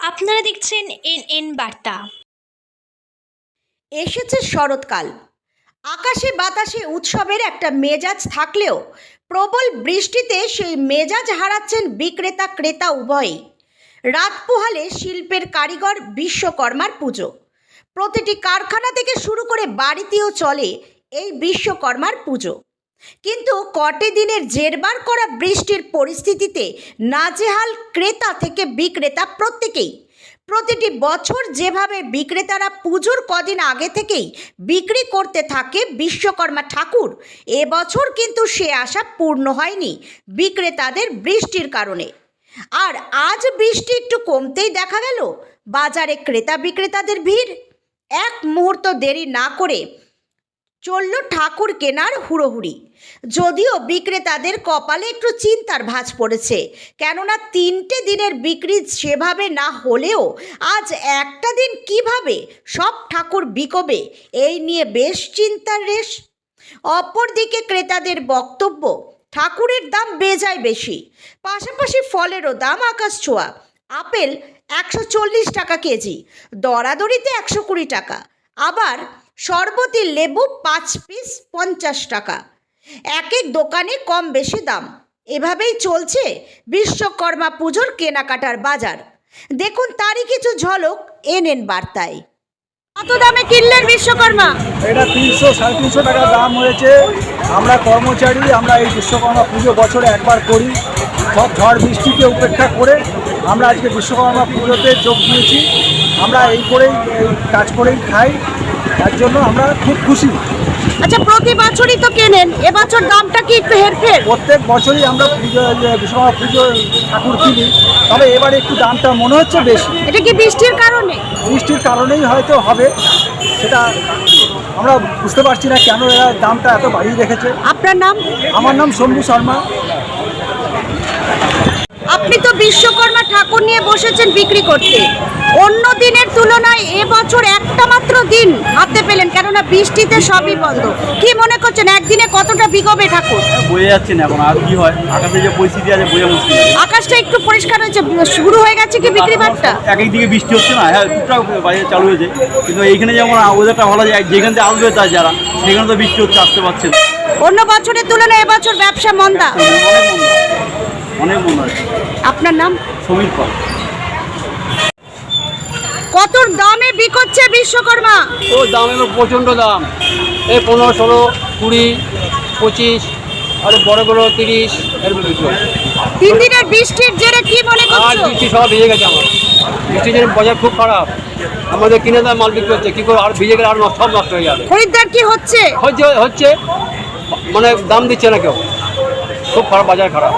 আপনারা দেখছেন N N বার্তা। এসেছে শরৎকাল। আকাশে বাতাসে উৎসবের একটা মেজাজ থাকলেও প্রবল বৃষ্টিতে সেই মেজাজ হারাচ্ছেন বিক্রেতা ক্রেতা উভয়ই। রাত পোহালে শিল্পের কারিগর বিশ্বকর্মার পুজো। প্রতিটি কারখানা থেকে শুরু করে বাড়িতেও চলে এই বিশ্বকর্মার পুজো। কিন্তু কটে দিনের জেরবার করা বৃষ্টির পরিস্থিতিতে নাজেহাল ক্রেতা থেকে বিক্রেতা প্রত্যেকেই। প্রতিটি বছর যেভাবে বিক্রেতারা পুজোর কদিন আগে থেকেই বিক্রি করতে থাকে বিশ্বকর্মা ঠাকুর এবছর কিন্তু সে আশা পূর্ণ হয়নি বিক্রেতাদের বৃষ্টির কারণে। আর আজ বৃষ্টি একটু কমতেই দেখা গেল, বাজারে ক্রেতা বিক্রেতাদের ভিড়। এক মুহূর্ত দেরি না করে চলল ঠাকুর কেনার হুড়োহুড়ি। যদিও বিক্রেতাদের কপালে একটু চিন্তার ভাঁজ পড়েছে, কেননা তিনটে দিনের বিক্রি সেভাবে না হলেও আজ একটা দিন কীভাবে সব ঠাকুর বিকবে, এই নিয়ে বেশ চিন্তার রেশ। অপরদিকে ক্রেতাদের বক্তব্য, ঠাকুরের দাম বেজায় বেশি, পাশাপাশি ফলেরও দাম আকাশ ছোঁয়া। আপেল একশো চল্লিশ টাকা কেজি, দরাদরিতে একশো কুড়ি টাকা, আবার শরবতি লেবু পাঁচ পিস পঞ্চাশ টাকা। এক এক দোকানে কম বেশি দাম। এভাবেই চলছে বিশ্বকর্মা পুজোর কেনাকাটার বাজার। দেখুন তারই কিছু ঝলক এনেন বার্তায়। কত দামে কিনলেন বিশ্বকর্মা? এটা তিনশো সাড়ে তিনশো টাকা দাম হয়েছে। আমরা কর্মচারী আমরা এই বিশ্বকর্মা পুজো বছরে একবার করি। সব ঝড় বৃষ্টিকে উপেক্ষা করে আমরা আজকে বিশ্বকর্মা পুজোতে যোগ দিয়েছি। আমরা এই করেই এই কাজ করেই খাই। তার জন্য আমরা খুব খুশি। আচ্ছা প্রতি বছরই তো কেনেন? এবছর দামটা কি একটু হেরফের? প্রত্যেক বছরই আমরা পুজো বিশ্বকর্মা পুজো ঠাকুর কিনি। তবে এবারে একটু দামটা মনে হচ্ছে বেশি। এটা কি বৃষ্টির কারণে? বৃষ্টির কারণেই হয়তো হবে। সেটা আমরা বুঝতে পারছি না কেন এরা দামটা এত বাড়িয়ে রেখেছে। আপনার নাম? আমার নাম শম্ভু শর্মা। আপনি তো বিশ্বকর্মা ঠাকুর নিয়ে বসেছেন বিক্রি করতে। অন্য দিনের তুলনায় এবছর একটা মাত্র দিন হাতে পেলেন কেননা বৃষ্টিতে সবই বন্ধ। কি মনে করছেন একদিনে কতটা বিকবে ঠাকুর? বোঝা যাচ্ছে না এখন আর কি হয়? আকাশে যে পরিস্থিতি আছে বোঝা মুশকিল আকাশটা একটু পরিষ্কার হয়েছে শুরু হয়ে গেছে কি বিক্রি বাট্টা এক এক দিকে বৃষ্টি হচ্ছে না হ্যাঁ টুকটাক বাজারে চালু হয়েছে। কিন্তু এইখানে যেমন ওয়েদারটা ভালো যায় যেখান থেকে আসবে তার যারা সেখানে তো বৃষ্টি হচ্ছে আসতে পারছে না। অন্য বছরের তুলনায় এবছর ব্যবসা মন্দা। অনেক মন্দ আছে। আপনার নাম? সমীর পাল। কত দামে বিকোচ্ছে বিশ্বকর্মা? ও দাম এবার প্রচণ্ড দাম। এই পনেরো ষোলো কুড়ি পঁচিশ আর বড়গুলো তিরিশ এরকম বিক্রি তিন দিনের বৃষ্টির জেরে কি মনে আর করছ? বৃষ্টি সব ভিজে গেছে আমার। বৃষ্টির জন্য বাজার খুব খারাপ। আমাদের কিনে দেওয়া মাল বিক্রি হচ্ছে কী করে আর ভিজে গেলে আর সব নষ্ট হয়ে যাবে? খরিদ্দার কি হচ্ছে? হচ্ছে হচ্ছে মানে দাম দিচ্ছে না কেউ। খুব খারাপ বাজার খারাপ।